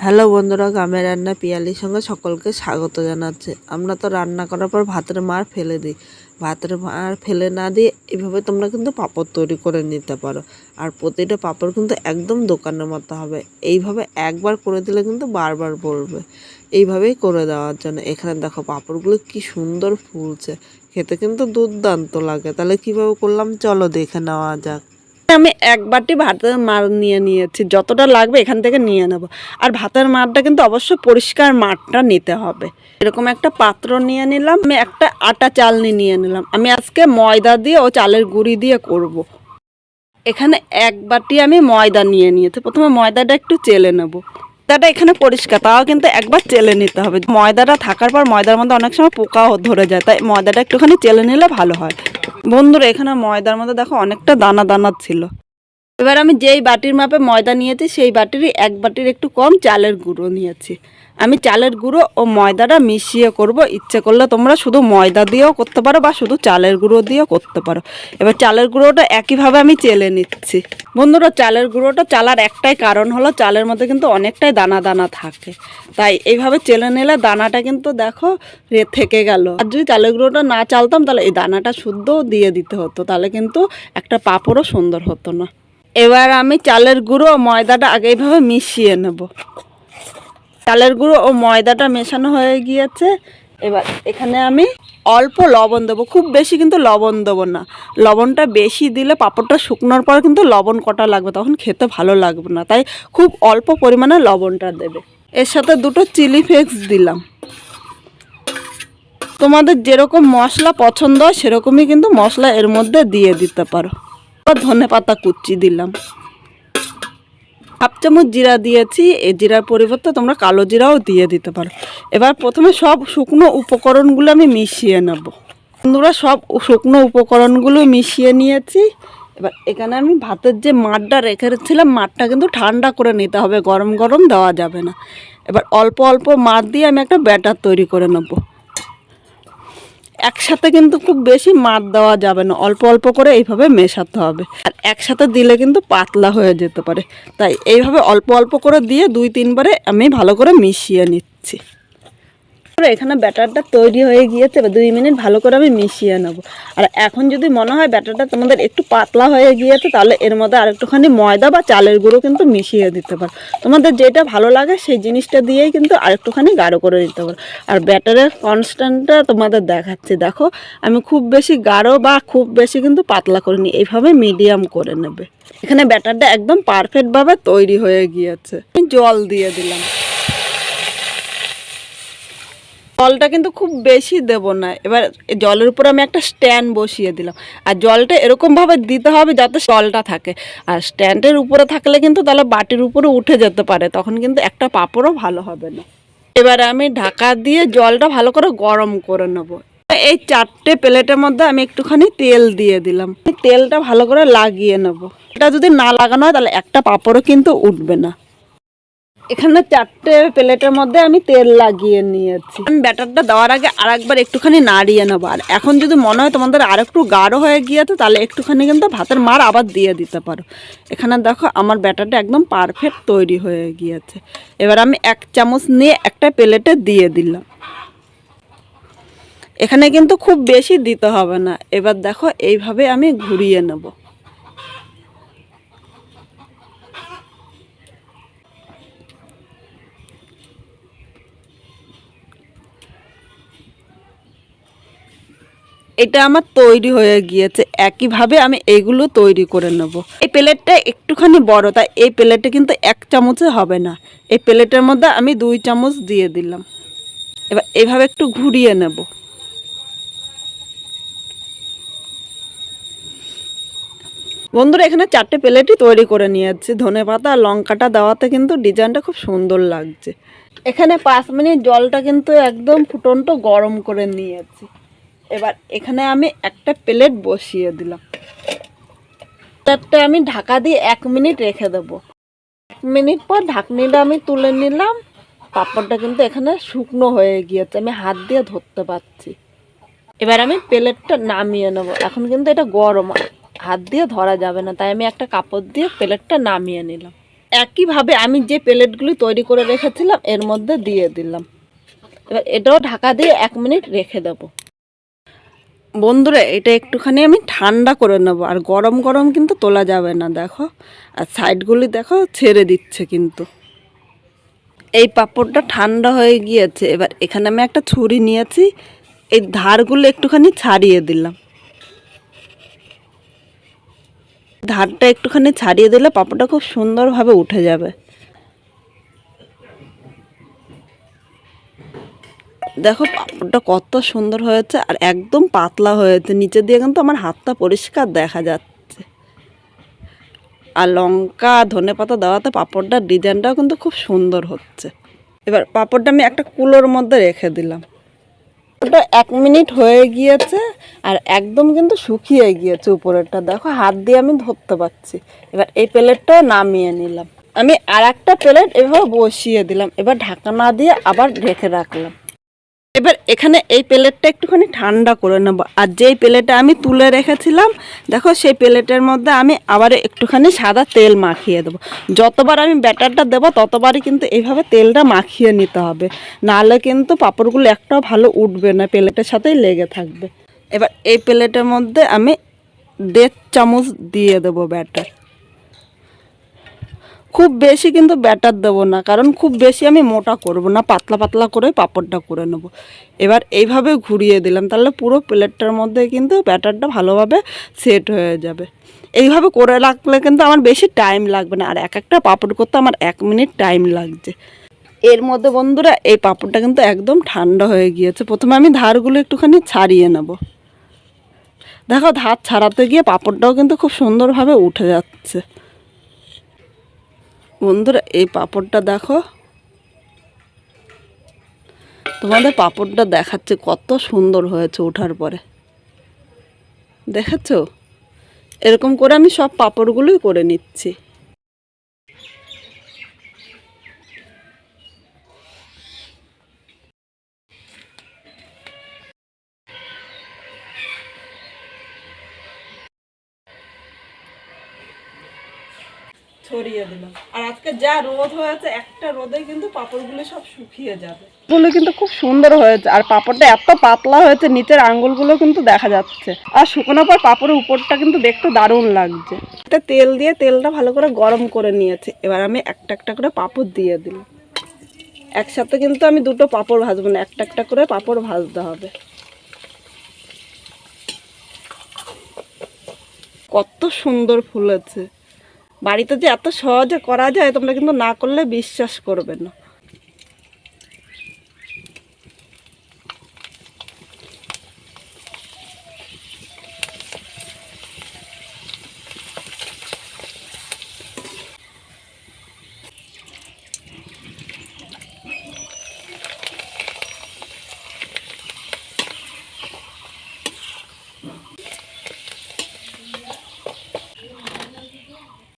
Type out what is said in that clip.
Hello বন্ধুরা, গ্রামের রান্না পিয়ালির সঙ্গে সকলকে স্বাগত জানাচ্ছে। আমরা তো রান্না করার পর ভাতের মার ফেলে দিই। ভাতের মার ফেলে না দিয়ে এভাবে তোমরা কিন্তু পাঁপড় তৈরি করে নিতে পারো। আর প্রতিটা পাঁপড় কিন্তু একদম দোকানের মতো হবে। এইভাবে একবার করে দিলে কিন্তু বারবার বলবে। এইভাবেই করে দেওয়ার জন্য। এখানে দেখো পাঁপড়গুলো কি সুন্দর ফুলছে। খেতে কিন্তু দুর্দান্ত লাগে। তাহলে কীভাবে করলাম? চলো দেখে নেওয়া যাক। আমি এক বাটি ভাতের মার নিয়ে নিয়েছি, যতটা লাগবে এখান থেকে নিয়ে নেব। আর ভাতের মারটা কিন্তু অবশ্যই পরিষ্কার মারটা নিতে হবে। এরকম একটা পাত্র নিয়ে নিলাম, আমি একটা আটা চালনি নিয়ে নিলাম। আমি আজকে ময়দা দিয়ে ও চালের গুঁড়ি দিয়ে করব। এখানে এক বাটি আমি ময়দা নিয়ে নিয়েছি। প্রথমে ময়দাটা একটু চেলে নেব। ময়দাটা এখানে পরিষ্কার, তাও কিন্তু একবার চেলে নিতে হবে। ময়দাটা থাকার পর ময়দার মধ্যে অনেক সময় পোকাও ধরে যায়, তাই ময়দাটা একটুখানি চেলে নিলে ভালো হয়। বন্ধুরা, এখানে ময়দার মধ্যে দেখো অনেকটা দানা দানা ছিল। এবার আমি যেই বাটির মাপে ময়দা নিয়েছি, সেই বাটিরই এক বাটির একটু কম চালের গুঁড়ো নিয়েছি। আমি চালের গুঁড়ো ও ময়দাটা মিশিয়ে করব। ইচ্ছে করলে তোমরা শুধু ময়দা দিয়েও করতে পারো বা শুধু চালের গুঁড়ো দিয়েও করতে পারো। এবার চালের গুঁড়োটা একইভাবে আমি চেলে নিচ্ছি। বন্ধুরা, চালের গুঁড়োটা চালার একটাই কারণ হলো চালের মধ্যে কিন্তু অনেকটাই দানা দানা থাকে। তাই এইভাবে চেলে নিলে দানাটা কিন্তু দেখো রে থেকে গেল। আর যদি চালের গুঁড়োটা না চালতাম তাহলে এই দানাটা শুদ্ধও দিয়ে দিতে হতো, তাহলে কিন্তু একটা পাঁপড়ও সুন্দর হতো না। এবার আমি চালের গুঁড়ো ময়দাটা আগে এইভাবে মিশিয়ে নেব। চালের গুঁড়ো ও ময়দাটা মেশানো হয়ে গিয়েছে। এবার এখানে আমি অল্প লবণ দেবো। খুব বেশি কিন্তু লবণ দেবো না। লবণটা বেশি দিলে পাঁপড়টা শুকনোর পর কিন্তু লবণ কটা লাগবে, তখন খেতে ভালো লাগবে না। তাই খুব অল্প পরিমাণে লবণটা দেবে। এর সাথে দুটো চিলি ফ্লেক্স দিলাম। তোমাদের যেরকম মশলা পছন্দ হয়, সেরকমই কিন্তু মশলা এর মধ্যে দিয়ে দিতে পারো। ধনে পাতা কুচি দিলাম। চামচ জিরা দিয়েছি। এই জিরার পরিবর্তে তোমরা কালো জিরাও দিয়ে দিতে পারো। এবার প্রথমে সব শুকনো উপকরণগুলো আমি মিশিয়ে নেব। বন্ধুরা, সব শুকনো উপকরণগুলো মিশিয়ে নিয়েছি। এবার এখানে আমি ভাতের যে মাঠটা রেখেছিলাম, মাঠটা কিন্তু ঠান্ডা করে নিতে হবে। গরম গরম দেওয়া যাবে না। এবার অল্প অল্প মাঠ দিয়ে আমি একটা ব্যাটার তৈরি করে নেব। একসাথে কিন্তু খুব বেশি মার দেওয়া যাবে না। অল্প অল্প করে এইভাবে মেশাতে হবে। আর একসাথে দিলে কিন্তু পাতলা হয়ে যেতে পারে। তাই এইভাবে অল্প অল্প করে দিয়ে দুই তিনবারে আমি ভালো করে মিশিয়ে নিচ্ছি। এখানে ব্যাটারটা তৈরি হয়ে গিয়েছে দুই মিনিট ভালো করে আমি মিশিয়ে নেব। আর এখন যদি মনে হয় ব্যাটারটা তোমাদের একটু পাতলা হয়ে গিয়েছে, তাহলে এর মধ্যে আর একটুখানি ময়দা বা চালের গুঁড়ো কিন্তু মিশিয়ে দিতে পারো। তোমাদের যেটা ভালো লাগে সেই জিনিসটা দিয়েই কিন্তু আর একটুখানি গাঢ় করে দিতে পারো। আর ব্যাটারের কনস্ট্যান্টটা তোমাদের দেখাচ্ছি, দেখো। আমি খুব বেশি গাঢ় বা খুব বেশি কিন্তু পাতলা করিনি, এইভাবে মিডিয়াম করে নেবে। এখানে ব্যাটারটা একদম পারফেক্টভাবে তৈরি হয়ে গিয়েছে। জল দিয়ে দিলাম। জলটা কিন্তু খুব বেশি দেব না। এবার জলের উপর আমি একটা স্ট্যান্ড বসিয়ে দিলাম। আর জলটা এরকমভাবে দিতে হবে যাতে জলটা থাকে। আর স্ট্যান্ডের উপরে থাকলে কিন্তু তাহলে বাটির উপরে উঠে যেতে পারে। তখন কিন্তু একটা পাঁপড়ও ভালো হবে না। এবার আমি ঢাকা দিয়ে জলটা ভালো করে গরম করে নেব। এই চারটে প্লেটের মধ্যে আমি একটুখানি তেল দিয়ে দিলাম। তেলটা ভালো করে লাগিয়ে নেব। এটা যদি না লাগানো হয় তাহলে একটা পাঁপড়ও কিন্তু উঠবে না। এখানে চারটে প্লেটের মধ্যে আমি তেল লাগিয়ে নিয়েছি। আমি ব্যাটারটা দেওয়ার আগে আর একবার একটুখানি নাড়িয়ে নেব। আর এখন যদি মনে হয় তোমাদের আর একটু গাঢ় হয়ে গিয়েছে, তাহলে একটুখানি কিন্তু ভাতের মার আবার দিয়ে দিতে পারো। এখানে দেখো আমার ব্যাটারটা একদম পারফেক্ট তৈরি হয়ে গিয়েছে। এবার আমি এক চামচ নিয়ে একটা প্লেটে দিয়ে দিলাম। এখানে কিন্তু খুব বেশি দিতে হবে না। এবার দেখো এইভাবে আমি ঘুরিয়ে নেব। এটা আমার তৈরি হয়ে গিয়েছে। একইভাবে আমি এইগুলো তৈরি করে নেব। এই প্লেটটা একটুখানি বড়, তাই এই প্লেটটা কিন্তু এক চামচে হবে না। এই প্লেটের মধ্যে আমি দুই চামচ দিয়ে দিলাম। এবার এভাবে একটু ঘুরিয়ে নেব। বন্ধুরা, এখানে চারটে প্লেটই তৈরি করে নিয়েছি। ধনে পাতা আর লঙ্কাটা দেওয়াতে কিন্তু ডিজাইনটা খুব সুন্দর লাগছে। এখানে পাঁচ মিনিট জলটা কিন্তু একদম ফুটন্ত গরম করে নিয়েছি। এবার এখানে আমি একটা প্লেট বসিয়ে দিলাম। প্লেটটা আমি ঢাকা দিয়ে এক মিনিট রেখে দেবো। এক মিনিট পর ঢাকনিটা আমি তুলে নিলাম। পাঁপড়টা কিন্তু এখানে শুকনো হয়ে গিয়েছে, আমি হাত দিয়ে ধরতে পারছি। এবার আমি প্লেটটা নামিয়ে নেব। এখন কিন্তু এটা গরম, হাত দিয়ে ধরা যাবে না, তাই আমি একটা কাপড় দিয়ে প্লেটটা নামিয়ে নিলাম। একইভাবে আমি যে প্লেটগুলি তৈরি করে রেখেছিলাম, এর মধ্যে দিয়ে দিলাম। এবার এটাও ঢাকা দিয়ে এক মিনিট রেখে দেবো। বন্ধুরা, এটা একটুখানি আমি ঠান্ডা করে নেব। আর গরম গরম কিন্তু তোলা যাবে না, দেখো। আর সাইডগুলি দেখো, ছেড়ে দিচ্ছে কিন্তু। এই পাঁপড়টা ঠান্ডা হয়ে গিয়েছে। এবার এখানে আমি একটা ছুরি নিয়েছি। এই ধারগুলো একটুখানি ছাড়িয়ে দিলাম। ধারটা একটুখানি ছাড়িয়ে দিলে পাঁপড়টা খুব সুন্দরভাবে উঠে যাবে। দেখো পাঁপড়টা কত সুন্দর হয়েছে আর একদম পাতলা হয়েছে। নিচে দিয়ে কিন্তু আমার হাতটা পরিষ্কার দেখা যাচ্ছে। আর লঙ্কা, ধনে পাতা দেওয়াতে পাপড়টার ডিজাইনটাও কিন্তু খুব সুন্দর হচ্ছে। এবার পাঁপড়টা আমি একটা কুলোর মধ্যে রেখে দিলাম। ওটা এক মিনিট হয়ে গিয়েছে আর একদম কিন্তু শুকিয়ে গিয়েছে উপরেরটা। দেখো হাত দিয়ে আমি ধরতে পারছি। এবার এই প্লেটটাও নামিয়ে নিলাম। আমি আর একটা প্লেট এভাবে বসিয়ে দিলাম। এবার ঢাকা না দিয়ে আবার রেখে রাখলাম। এবার এখানে এই প্লেটটা একটুখানি ঠান্ডা করে নেব। আর যেই প্লেটে আমি তুলে রেখেছিলাম, দেখো সেই প্লেটের মধ্যে আমি আবার একটুখানি সাদা তেল মাখিয়ে দেবো। যতবার আমি ব্যাটারটা দেবো, ততবারই কিন্তু এইভাবে তেলটা মাখিয়ে নিতে হবে। নাহলে কিন্তু পাঁপড়গুলো একটাও ভালো উঠবে না প্লেটের সাথেই লেগে থাকবে। এবার এই প্লেটের মধ্যে আমি দেড় চামচ দিয়ে দেবো ব্যাটার। খুব বেশি কিন্তু ব্যাটার দেবো না, কারণ খুব বেশি আমি মোটা করব না, পাতলা পাতলা করে পাঁপড়টা করে নেব। এবার এইভাবে ঘুরিয়ে দিলাম, তাহলে পুরো প্লেটটার মধ্যে কিন্তু ব্যাটারটা ভালোভাবে সেট হয়ে যাবে। এইভাবে করে রাখলে কিন্তু আমার বেশি টাইম লাগবে না, আর এক একটা পাঁপড় করতে আমার এক মিনিট টাইম লাগছে। এর মধ্যে বন্ধুরা, এই পাঁপড়টা কিন্তু একদম ঠান্ডা হয়ে গিয়েছে। প্রথমে আমি ধারগুলো একটুখানি ছাড়িয়ে নেব। দেখো, ধার ছাড়াতে গিয়ে পাঁপড়টাও কিন্তু খুব সুন্দরভাবে উঠে যাচ্ছে। বন্ধুরা, এই পাপড়টা দেখো। তোমাদের পাপড়টা দেখাচ্ছে, কত সুন্দর হয়েছে ওঠার পরে। দেখাচ্ছ এরকম করে আমি সব পাপড়গুলোই করে নিচ্ছি। ছড়িয়ে দিলাম আর আজকে যা রোদ হয়েছে একটা রোদে কিন্তু পাঁপড়গুলো সব শুকিয়ে যাবে। গুলো কিন্তু খুব সুন্দর হয়েছে আর পাঁপড়টা এত পাতলা হয়েছে নিচের আঙ্গুলগুলো কিন্তু দেখা যাচ্ছে। আর শুকনো পর পাঁপড়ের উপরটা কিন্তু দেখতে দারুণ লাগছে। এটা তেল দিয়ে তেলটা ভালো করে গরম করে নিয়েছে। এবার আমি একটা একটা করে পাঁপড় দিয়ে দিলাম। একসাথে কিন্তু আমি দুটো পাঁপড় ভাজবো না একটা একটা করে পাঁপড় ভাজতে হবে। কত সুন্দর ফুলেছে। বাড়িতে যে এত সহজে করা যায় তোমরা কিন্তু না করলে বিশ্বাস করবে না।